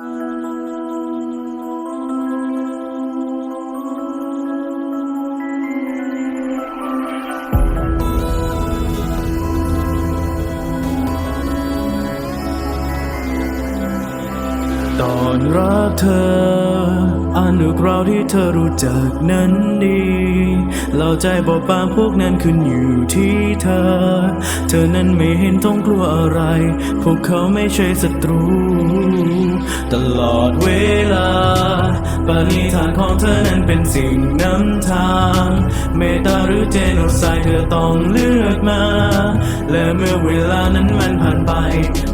ตอนรักเธออนุกราวที่เธอรู้จักนั้นดีเราใจบอบบางพวกนั้นขึ้นอยู่ที่เธอ เธอนั้นไม่เห็นต้องกลัวอะไร พวกเขาไม่ใช่ศัตรู ตลอดเวลา ปณิธานของเธอนั้นเป็นสิ่งนำทาง เมตตาหรือเจโนไซเธอต้องเลือกมา และเมื่อเวลานั้นมันผ่านไป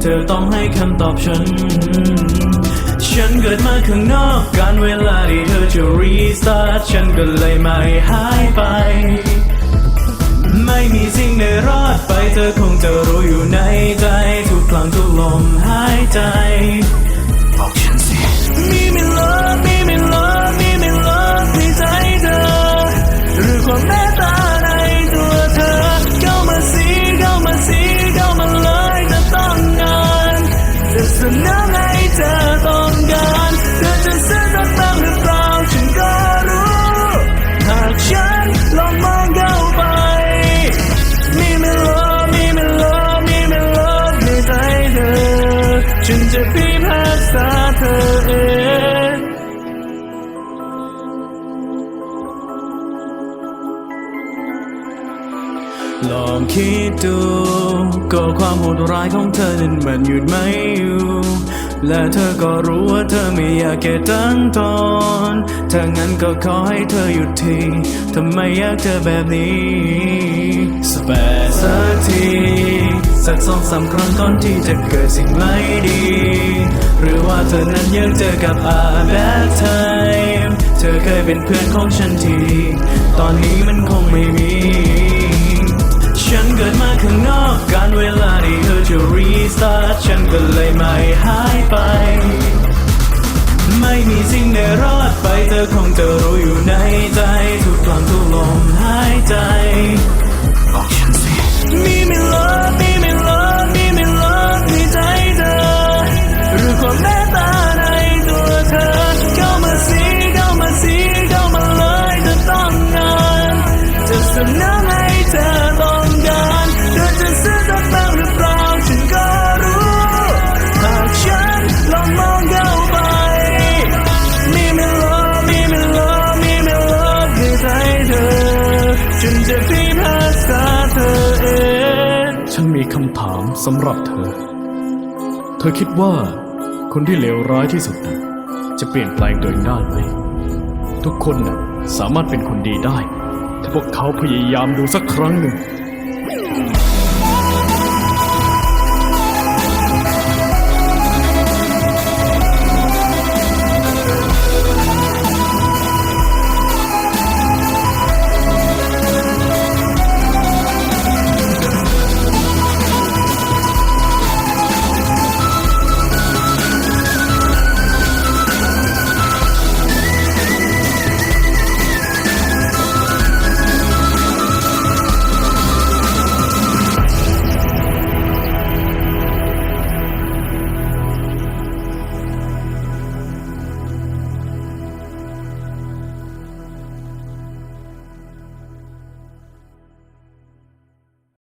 เธอต้องให้คำตอบฉัน ฉันเกิดมาข้างนอกการเวลาที่เธอจะรีสตาร์ทฉันก็เลยไม่หายไปไม่มีสิ่งใดรอดไปเธอคงจะรู้อยู่ในใจ ทุกครั้งทุกลมหายใจ บอกฉันสิ มีไม่เลิฟมีไม่เลิฟมีไม่เลิฟในใจเธอหรือความเม ฉันจะพิพากษาเธอเองลองคิดดู ก็ความโหดร้ายของเธอนั้นมันหยุดไม่อยู่ และเธอก็รู้ว่าเธอไม่อยากแก่ตั้งตอนถ้างั้นก็ขอให้เธอหยุดทีทำไมอยากเจอแบบนี้ สแปร์สักทีสักสองสามครั้งก่อนที่จะเกิดสิ่งไม่ดี หรือว่าเธอนั้นยังเจอกับอาแบดไทม์เธอเคยเป็นเพื่อนของฉันที ตอนนี้มันคงไม่มี ฉันเกิดมาข้างนอกการเวลาที่เธอจะรีสตาร์ทฉันก็เลยไม่หายไป ไม่มีสิ่งใดรอดไปเธอคงจะรู้อยู่ในใจะเสนอให้เธอต้องการเธอจะซื้อสักบ้างหรือเปล่าฉันก็รู้หากฉันลองมองเข้าไปมีไม่ลิฟมีไม่ลิฟมีไม่ลิฟในใจเธอฉันจะพิพากษาเธอเองฉันมีคำถามสำหรับเธอ เธอคิดว่าคนที่เลวร้ายที่สุดนะจะเปลี่ยนแปลงตัวเองได้ไหม ทุกคนน่ะสามารถเป็นคนดีได้ พวกเขาพยายามดูสักครั้งหนึ่ง